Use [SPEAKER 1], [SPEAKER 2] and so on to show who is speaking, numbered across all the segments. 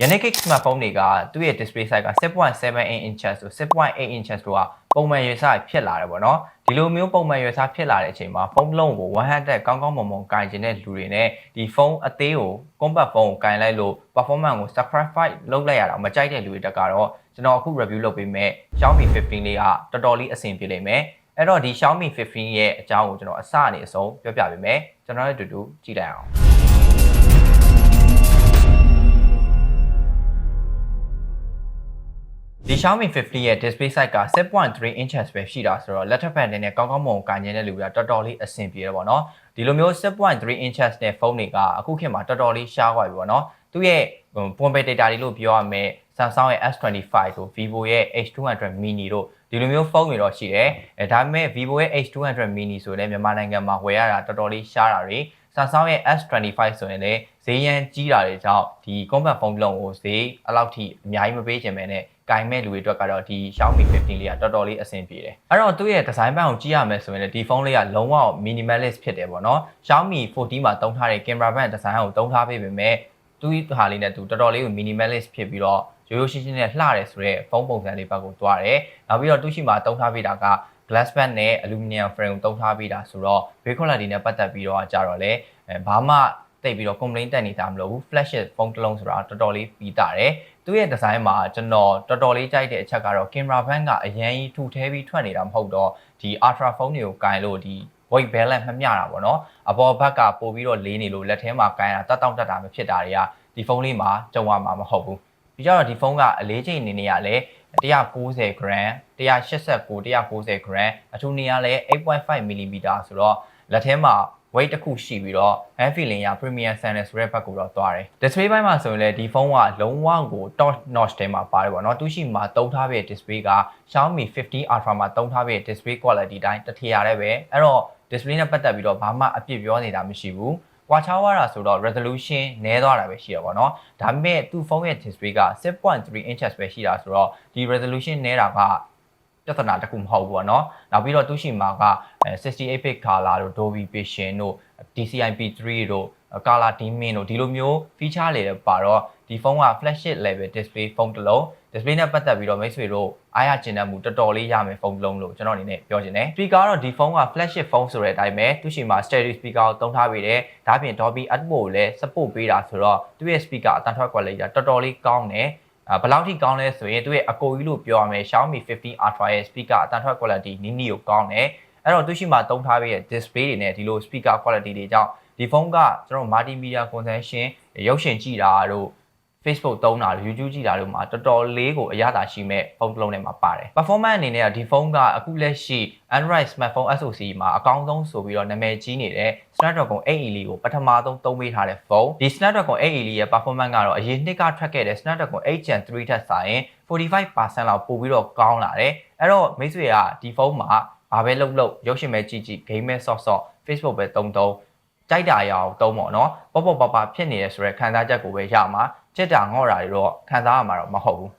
[SPEAKER 1] Yannick smartphone တွေကသူ့ရဲ့ display size က6.7 inches ဆို6.8 inches တို့ကပုံမှန်ရွေးစားဖြစ်လာတယ်ပေါ့နော်ဒီလိုမျိုးပုံမှန်ရွေးစားဖြစ်လာတဲ့အချိန်မှာဖုန်းတစ်လုံးကို100ကောင်းကောင်းမွန်မွန်ကင်ကျင်တဲ့လူတွေနဲ့ဒီဖုန်းအသေးကို compact ဖုန်းကိုကင်လိုက်လို့ performance ကို sacrifice လုပ်လိုက်ရတာမကြိုက်တဲ့လူတွေတက်ကတော့ကျွန်တော်အခု review လုပ်ပေးမယ် Xiaomi 15လေးကတော်တော်လေးအဆင်ပြေလိမ့်မယ်အဲ့တော့ဒီ Xiaomi 15ရဲ့အကြောင်းကိုကျွန်တော်အစအနေအဆုံးပြောပြပေးမယ်ကျွန်တော်တို့အတူတူကြည့်လိုက်အောင် ဒီ Xiaomi 50ရဲ့ display size က6.3 inches ပဲရှိတာဆိုတော့လက်ထပ်ဖက်အနေနဲ့ကောင်းကောင်းမွန်ကန်ကျင်တဲ့လူတွေကတော်တော်လေးအဆင်ပြေတယ်ပေါ့နော်ဒီလိုမျိုး6.3 inches နဲ့ဖုန်းတွေကအခုခေတ်မှာတော်တော်လေးရှားသွားပြီပေါ့နော်သူရဲ့ competitor တွေလို့ပြောရမယ် Samsung ရဲ့ S25 တို့ Vivo ရဲ့ H200 mini တို့ဒီလိုမျိုးဖုန်းတွေတော့ရှိတယ်အဲဒါပေမဲ့ Vivo ရဲ့ H200 mini ဆိုလည်းမြန်မာနိုင်ငံမှာဝယ်ရတာတော်တော်လေးရှားတာတွေ Samsung ရဲ့ S25 ဆိုရင်လည်းဈေးရန်ကြီးတာတွေကြောင့်ဒီ compact phone လုံးကိုဈေးအလောက်ထိအများကြီးမပေးချင်ပဲနဲ့ ကင်မဲ့လူတွေအတွက်ကတော့ဒီ Xiaomi 15လေးကတော်တော်လေးအဆင်ပြေတယ်အဲ့တော့သူ့ရဲ့ design ဘက်ကိုကြည့်ရမယ်ဆိုရင်လည်းဒီဖုန်းလေးကလုံးဝ minimalist ဖြစ်တယ်ပေါ့နော် Xiaomi 14မှာတုံးထားတဲ့ camera band design ကိုတုံးထားပေးပေမဲ့သူ့ဟာလေးနဲ့သူတော်တော်လေးကို minimalist ဖြစ်ပြီးတော့ရိုးရိုးရှင်းရှင်းနဲ့လှတယ်ဆိုတော့ဖုန်းပုံစံလေးဘက်ကိုတွားတယ်နောက်ပြီးတော့သူ့ရှိမှာတုံးထားပေးတာက glass back နဲ့ aluminum frame ကိုတုံးထားပေးတာဆိုတော့ build quality နဲ့ပတ်သက်ပြီးတော့ကြတော့လေအဲဘာမှ တိတ်ပြီးတော့ complaint တက်နေတာမလို့ဘူး flagship ဖုန်းတစ်လုံးဆိုတာတော်တော်လေးပြီးတာတယ်သူ့ရဲ့ design မှာကျွန်တော်တော်တော်လေးကြိုက်တဲ့အချက်ကတော့ camera band ကအရင်ကြီးထူထဲပြီးထွက်နေတာမဟုတ်တော့ဒီ ultra phone တွေကိုကင်လို့ဒီ weight balance မမျှတာပေါ့နော်အပေါ်ဘက်ကပို့ပြီးတော့လေးနေလို့လက်ထဲမှာကင်ရတာတက်တောင့်တက်တာမဖြစ်တာတွေကဒီဖုန်းလေးမှာကြုံရမှာမဟုတ်ဘူးပြီးတော့ဒီဖုန်းကအလေးချိန်အနေနဲ့ကလည်း190 gram 189 190 gram အထူးနေရလဲ8.5 mm ဆိုတော့လက်ထဲမှာ weight တစ်ခုရှိပြီးတော့ hand feeling ရ premium sandal ဆိုတဲ့ဘက်ကိုတော့သွားတယ် display ဘက်မှာဆိုရင်လည်းဒီဖုန်းကလုံးဝကို top notch ထဲမှာပါတယ်ပေါ့နော်သူရှိမှာတုံးထားပြတဲ့ display က Xiaomi 50 Ultra မှာတုံးထားပြတဲ့ display quality တိုင်းတစ်ထည်ရတယ်ပဲအဲ့တော့ display နဲ့ပတ်သက်ပြီးတော့ဘာမှအပြစ်ပြောနေတာမရှိဘူးကွာခြားသွားတာဆိုတော့ resolution နည်းသွားတာပဲရှိရပါတော့။ဒါပေမဲ့သူ့ဖုန်းရဲ့ display က6.3 inches ပဲရှိတာဆိုတော့ဒီ resolution နည်းတာက ပြဿနာတစ်ခုမဟုတ်ဘူးပေါ့နော်။နောက်ပြီးတော့သူရှိမှာက68 bit color တို့ Dolby Vision တို့ DCI-P3 တို့ color dimming တို့ဒီလိုမျိုး feature တွေပါတော့ဒီဖုန်းက flagship level display ဖုန်းတစ်လုံး display နဲ့ပတ်သက်ပြီးတော့မိတ်ဆွေတို့အားရကျင်တဲ့မှုတော်တော်လေးရမယ်ဖုန်းတစ်လုံးလို့ကျွန်တော်အနေနဲ့ပြောချင်တယ် speaker ကတော့ဒီဖုန်းက flagship ဖုန်းဆိုတဲ့အတိုင်းပဲသူရှိမှာ stereo speaker ကိုသုံးထားပေးတယ်ဒါပြင် Dolby Atmos ကိုလည်း support ပေးတာဆိုတော့သူရဲ့ speaker အတန်ထွက် quality ကတော်တော်လေးကောင်းတယ် ဘယ်လောက်ထိကောင်းလဲဆိုရင်သူရဲ့အကိုကြီးလို့ပြောရမယ် Xiaomi 15 Ultra ရဲ့ speaker အတန်ထွက် quality နီးနီးကိုကောင်းတယ်အဲ့တော့သူရှိမှာသုံးထားပေးတဲ့ display တွေနဲ့ဒီလို speaker quality တွေကြောင့်ဒီဖုန်းကကျွန်တော် multimedia consumption ရုပ်ရှင်ကြည့်တာတို့ Facebook သုံးတာတို့ YouTube ကြည့်တာတို့မှာတော်တော်လေးကိုအရသာရှိမဲ့ဖုန်းတစ်လုံးထဲမှာပါတယ် performance အနေနဲ့ကဒီဖုန်းကအခုလက်ရှိ Android smartphone SoC မှာအကောင်းဆုံးဆိုပြီးတော့နာမည်ကြီးနေတဲ့ Snapdragon 8 Elite ကိုပထမဆုံးသုံးပေးထားတဲ့ဖုန်းဒီ Snapdragon 8 Elite ရဲ့ performance ကတော့အရင်နှစ်ကထွက်ခဲ့တဲ့ Snapdragon 8 Gen 3ထက်စာရင်45%လောက်ပိုပြီးတော့ကောင်းလာတယ်အဲ့တော့မိတ်ဆွေကဒီဖုန်းမှာဘာပဲလုပ်လို့ရုပ်ရှင်ပဲကြည့်ကြည့် game ပဲ soft soft Facebook ပဲတုံတုံကြိုက်တာရအောင်တုံးပေါ့နော်ပေါ့ပေါ့ပါပါဖြစ်နေရဆိုတဲ့ခံစားချက်ကိုပဲရမှာ ချက်တာငေါ့တာတွေတော့ခံစားရမှာတော့မဟုတ်ဘူး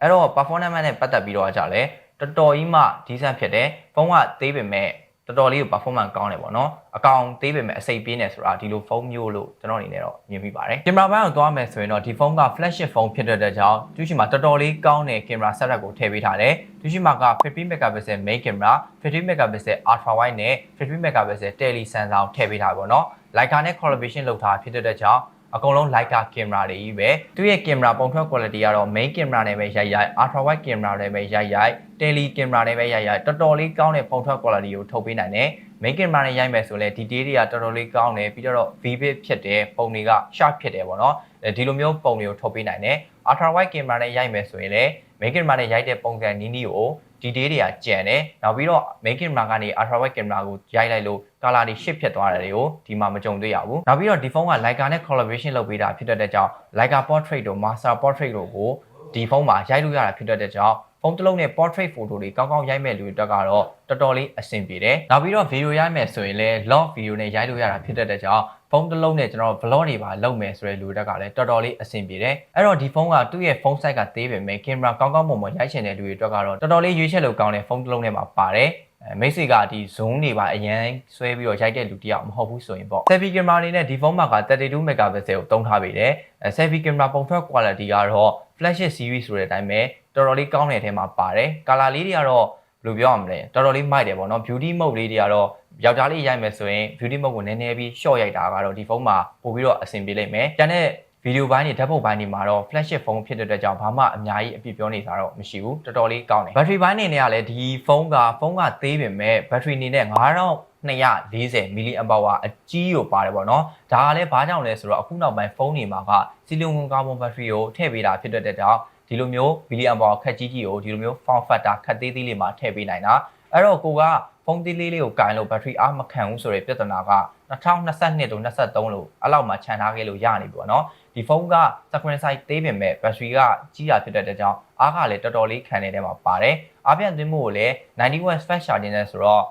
[SPEAKER 1] အဲ့တော့ performance နဲ့ပတ်သက်ပြီးတော့ကြာလဲတော်တော်ကြီးမှ decent ဖြစ်တယ်ဖုန်းကသေးပေမဲ့တော်တော်လေးကို performance ကောင်းတယ်ပေါ့နော်အကောင်သေးပေမဲ့အစိပ်ပြင်းတယ်ဆိုတာဒီလိုဖုန်းမျိုးလို့ကျွန်တော်အနေနဲ့တော့မြင်မိပါတယ်ကင်မရာဘန်းကိုသွားမယ်ဆိုရင်တော့ဒီဖုန်းက flagship ဖုန်းဖြစ်တဲ့ကြောင့်သူရှိမှာတော်တော်လေးကောင်းတဲ့ကင်မရာ setup ကိုထည့်ပေးထားတယ်သူရှိမှာက50 megapixel main camera 50 megapixel ultra wide နဲ့50 megapixel tele sensor ကိုထည့်ပေးထားပါတော့နော် Leica နဲ့ collaboration လုပ်ထားဖြစ်တဲ့ကြောင့် အကုန်လုံး Leica camera တွေကြီးပဲသူရဲ့ camera ပုံထွက် quality ကတော့ main camera နဲ့ပဲရိုက်ရိုက် ultra wide camera နဲ့ပဲရိုက်ရိုက် tele camera နဲ့ပဲရိုက်ရိုက်တော်တော်လေးကောင်းတဲ့ပုံထွက် quality ကိုထုတ်ပေးနိုင်တယ် main camera နဲ့ရိုက်မယ်ဆိုလဲ detail တွေကတော်တော်လေးကောင်းတယ်ပြီးတော့ vivid ဖြစ်တယ်ပုံတွေက sharp ဖြစ်တယ်ပေါ့နော်ဒီလိုမျိုးပုံတွေကိုထုတ်ပေးနိုင်တယ် ultra wide camera နဲ့ရိုက်မယ်ဆိုရင်လည်း main camera နဲ့ရိုက်တဲ့ပုံစံနီးနီးကို detail တွေကကျန်တယ်နောက်ပြီးတော့ main camera ကနေ ultra wide camera ကိုရိုက်လိုက်လို့ color တွေ shift ဖြစ်သွားတယ်တွေကိုဒီမှာမကြုံတွေ့ရဘူးနောက်ပြီးတော့ဒီဖုန်းက Leica နဲ့ collaboration လုပ်ပေးတာဖြစ်တဲ့ကြောင့် Leica portrait တို့ master portrait တို့ကိုဒီဖုန်းမှာရိုက်လို့ရတာဖြစ်တဲ့ကြောင့်ဖုန်းတစ်လုံးနဲ့ portrait photo တွေကောင်းကောင်းရိုက်မဲ့လူတွေအတွက်ကတော့တော်တော်လေးအဆင်ပြေတယ်နောက်ပြီးတော့ video ရိုက်မယ်ဆိုရင်လည်း log video နဲ့ရိုက်လို့ရတာဖြစ်တဲ့ကြောင့် ဖုန်းတစ်လုံးနဲ့ကျွန်တော် vlog တွေပါလုပ်မယ်ဆိုတဲ့လူတွေကလည်းတော်တော်လေးအဆင်ပြေတယ်အဲ့တော့ဒီဖုန်းကသူ့ရဲ့ဖုန်း size ကသေးပေမဲ့ကင်မရာကောင်းကောင်းမွန်မွန်ရိုက်ချင်တဲ့လူတွေအတွက်ကတော့တော်တော်လေးရွေးချက်လို့ကောင်းတဲ့ဖုန်းတစ်လုံးနဲ့မှာပါတယ်အဲမိတ်ဆွေကဒီ zone တွေပါအရန်ဆွဲပြီးတော့ရိုက်တဲ့လူတယောက်မဟုတ်ဘူးဆိုရင်ပေါ့ selfie camera အနေနဲ့ဒီဖုန်းမှာက32 megapixel ကိုတုံးထားပေးတယ်အဲ selfie camera ပုံထွက် quality ကတော့ flagship series ဆိုတဲ့အတိုင်းပဲတော်တော်လေးကောင်းတဲ့အထဲမှာပါတယ် color လေးတွေကတော့ ဘယ်လိုပြောရမလဲတော်တော်လေးမိုက်တယ်ပေါ့နော် beauty mode လေးတွေကတော့ယောက်ျားလေးရိုက်မယ်ဆိုရင် beauty mode ကိုနည်းနည်းပြီး short ရိုက်တာကတော့ဒီဖုန်းမှာပို့ပြီးတော့အဆင်ပြေလိမ့်မယ်။ကျန်တဲ့ဗီဒီယိုပိုင်းတွေဓာတ်ပုံပိုင်းတွေမှာတော့ flagship ဖုန်းဖြစ်တဲ့အတွက်ကြောင့်ဘာမှအများကြီးအပြစ်ပြောနေတာတော့မရှိဘူးတော်တော်လေးကောင်းတယ်။ battery ပိုင်းအနေနဲ့ကလည်းဒီဖုန်းကဖုန်းကသေးပေမဲ့ battery အနေနဲ့9240 mAh အကြီးကိုပါတယ်ပေါ့နော်။ဒါကလည်းဘာကြောင့်လဲဆိုတော့အခုနောက်ပိုင်းဖုန်းတွေမှာကစီလီယွန်ကာဗွန်ဘက်ထရီကိုထည့်ပေးတာဖြစ်တဲ့အတွက်ကြောင့် ဒီလိုမျိုး billion power ခက်ကြီးကြီးကိုဒီလိုမျိုး form factor ခက်သေးသေးလေးမှာထည့်ပေးနိုင်တာအဲ့တော့ကိုကဖုန်းသေးလေးလေးကိုကင်လို့ဘက်ထရီအားမခံဘူးဆိုတဲ့ပြဿနာက 2022ਤੋਂ23 လို့အဲ့လောက်မှခြံထားခဲ့လို့ရနေပြီပေါ့နော်ဒီဖုန်းက screen size သေးပေမဲ့ဘက်ထရီကကြီးတာဖြစ်တဲ့အတွက်ကြောင့်အားကလည်းတော်တော်လေးခံနေတဲ့မှာပါတယ်အားပြန်သွင်းမှုကိုလည်း90 watt fast charging နဲ့ဆိုတော့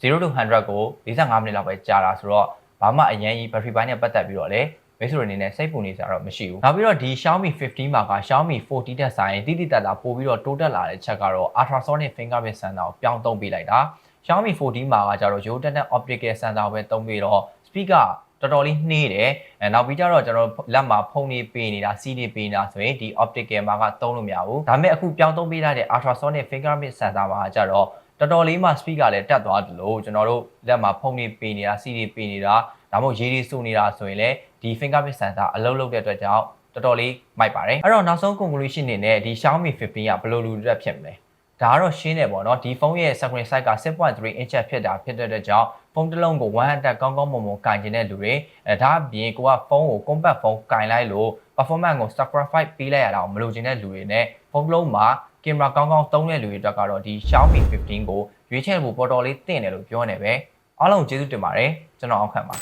[SPEAKER 1] 0 to 100ကို45မိနစ်လောက်ပဲကြာတာဆိုတော့ဘာမှအရင်ကြီးဘက်ထရီပိုင်းနဲ့ပတ်သက်ပြီးတော့လည်း မိတ်ဆွေတွေအနေနဲ့စိတ်ပူနေကြတော့မရှိဘူး။နောက်ပြီးတော့ဒီ Xiaomi 15မှာက Xiaomi 14တက်ဆိုင်တိတိတတ်တာပို့ပြီးတော့တိုးတက်လာတဲ့ချက်ကတော့ ultrasonic fingerprint sensor ကိုပြောင်းသုံးပေးလိုက်တာ။ Xiaomi 14မှာကကြတော့ Yotenet optical sensor ကိုပဲသုံးပြီးတော့ speaker တော်တော်လေးနှေးတယ်။အဲနောက်ပြီးကြတော့ကျွန်တော်လက်မှာဖုန်းလေးပေးနေတာစီးလေးပေးနေတာဆိုရင်ဒီ optical မှာကသုံးလို့မရဘူး။ဒါပေမဲ့အခုပြောင်းသုံးပေးလိုက်တဲ့ ultrasonic fingerprint sensor မှာကကြတော့တော်တော်လေးမှ speaker လည်းတက်သွားတယ်လို့ကျွန်တော်တို့လက်မှာဖုန်းလေးပေးနေတာစီးလေးပေးနေတာ ဒါမှမဟုတ်ရေးလေးစုနေတာဆိုရင်လည်းဒီ fingerprint sensor အလုပ်လုပ်တဲ့အတွက်ကြောင့်တော်တော်လေးမိုက်ပါတယ်အဲ့တော့နောက်ဆုံး conclusion အနေနဲ့ဒီ Xiaomi 15ကဘယ်လိုလူတက်ဖြစ်မလဲဒါကတော့ရှင်းတယ်ပေါ့နော်ဒီဖုန်းရဲ့ screen size က6.3 inch ဖြစ်တာဖြစ်တဲ့အတွက်ကြောင့်ဖုန်းတစ်လုံးကို1 attack ကောင်းကောင်းမွန်မွန်ကင်ကျင်တဲ့လူတွေအဲဒါအပြင်ကိုကဖုန်းကို compact ဖုန်းကင်လိုက်လို့ performance ကို sacrifice ပေးလိုက်ရတာကိုမလိုချင်တဲ့လူတွေနဲ့ဖုန်းတစ်လုံးမှာကင်မရာကောင်းကောင်းသုံးတဲ့လူတွေအတွက်ကတော့ဒီ Xiaomi 15ကိုရွေးချယ်ဖို့ပေါ်တော်လေးတင့်တယ်လို့ပြောနေပဲ အားလုံးကျေးဇူးတင်ပါတယ်ကျွန်တော်အောက်ခံပါ